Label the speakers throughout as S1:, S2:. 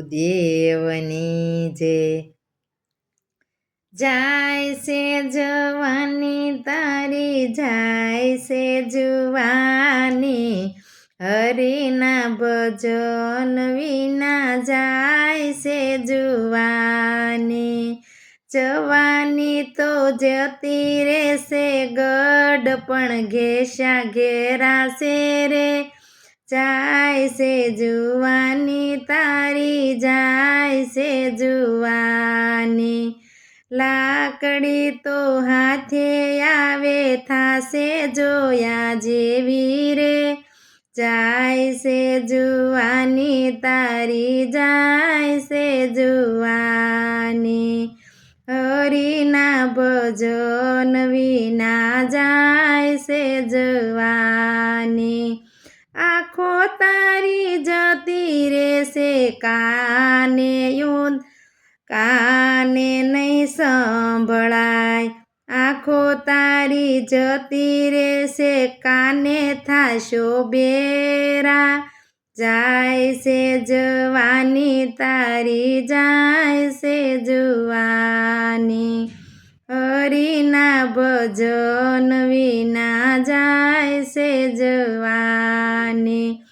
S1: દેવની જે જાય છે જવાની, તારી જાય છે જુવાની. હરિના ભજન વિના જાય છે જુવાની. જવાની તો જતી રહેશે ગઢ, પણ ઘેશા ઘેરાશે રે જાય છે જુવાની, તારી જાય છે જુવાની. લાકડી તો હાથે આવે, થાશે જોયા જેવી રે. જાય છે જુવાની, તારી જાય છે જુવાની. હરીના ભજન વિના જાય છે જવાની. આખો તારી જતી રહેશે, કાને યુન, કાને નહીં સંભળાય. આખો તારી જતી રહેશે, કાને થાશો બેરા. જાય છે જવાની, તારી જાય છે જુવાની. હરિના ભજન વિના જાય છે જવાની.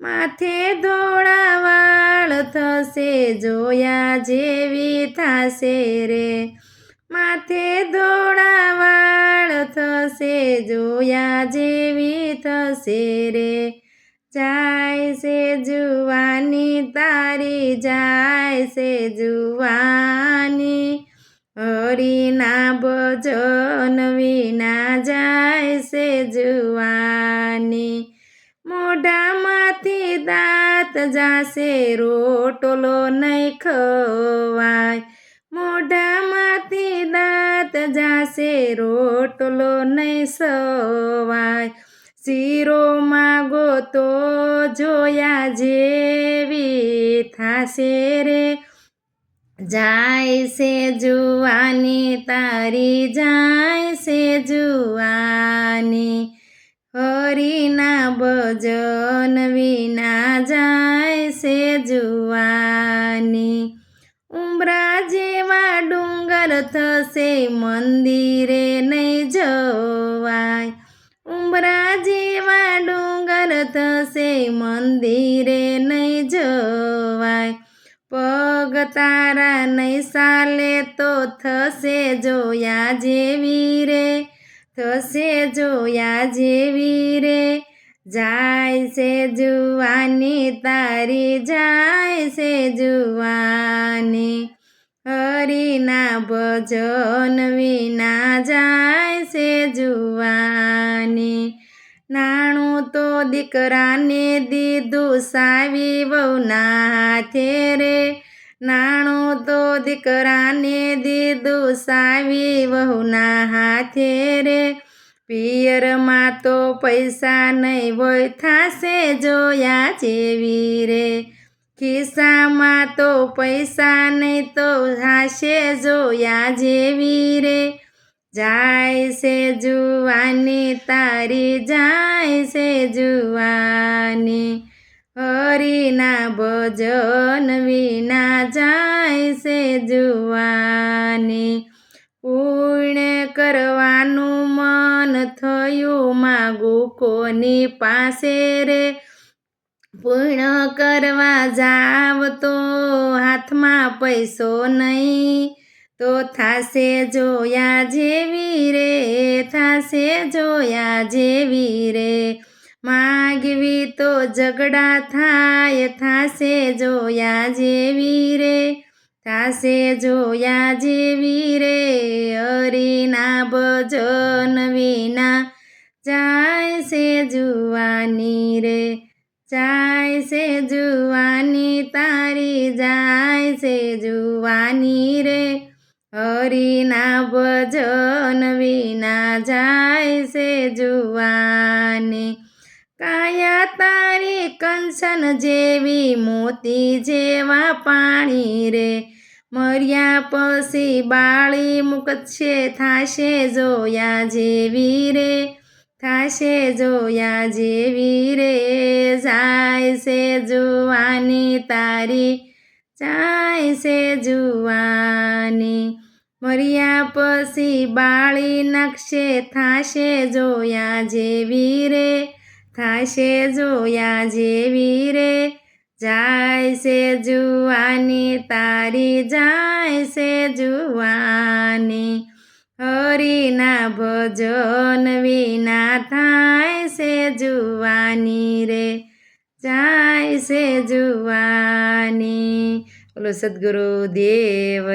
S1: માથે ધોળા વાળ થશે જોયા જેવી થશે રે. માથે ધોળા વાળ થશે જોયા જેવી થશે રે. જાય છે જુવાની, તારી જાય છે જુવાની હરિના ભજન વિના જાય છે જુવાની. મોઢામાંથી દાંત જાશે, રોટલો નહીં ખવાય. મોઢામાંથી દાંત જાશે, રોટલો નહીં સવાય. શીરો માગો તો જોયા જેવી થાશે રે. જાય છે જુવાની, તારી જાય છે જુવાની. હરિના ભજન વિના જાય છે જુવાની. ઉમરા જેવા ડુંગર થશે, મંદિરે નહીં જવાય. ઉમરા જેવા ડુંગર થશે, મંદિરે નહીં તારા નહીં સાલે તો થશે જોયા જેવી રે થશે જોયા જેવી રે જાય છે જુવાની, તારી જાય છે જુવાની. હરિના ભજન વિના જાય છે જુવાની. નાણું તો દીકરાને દીધું સાવી વહુના હાથે રે. નાણું તો દીકરાને દીધું સાવી વહુના હાથે રે. પિયરમાં તો પૈસા નહીં હોય, થાશે જોયા જેવી રે. ખિસ્સામાં તો પૈસા નહીં તો હાશે જોયા જેવી રે. જાય છે જુવાની, તારી જાય છે જુવાની. હરિના ભજન વિના જાય છે જુવાની. પૂર્ણ કરવાનું મન થયું માગું કોની પાસે રે? પૂર્ણ કરવા જાવ તો હાથમાં પૈસો નહીં. તો થાશે જોયા જેવી રે, થાશે જોયા જેવી રે. માગવી તો ઝઘડા થાય, થાશે જોયા જેવી રે, થાશે જોયા જેવી રે. હરીના ભજન વિના જાય છે જુવાની રે, જાય છે જુવાની, તારી જાય છે જુવાની રે. હરિના ભજન વિના જાય છે જુવાની કાયા તારી કંચન જેવી મોતી જેવા પાણી રે. મર્યા પછી બાળી મુકશે થાશે જોયા જેવી રે. થાશે જોયા જેવી રે, જાય છે જુવાની તારી, જાય છે જુવાની. મર્યા પછી બાળી નાખશે, થાશે જોયા જેવી રે. થાશે જોયા જેવી રે. જાય છે જુવાની, તારી જાય છે જુવાની. હરિના ભજન વિના થાય છે જુવાની રે. જાય છે જુવાની. બોલો સદગુરુ દેવ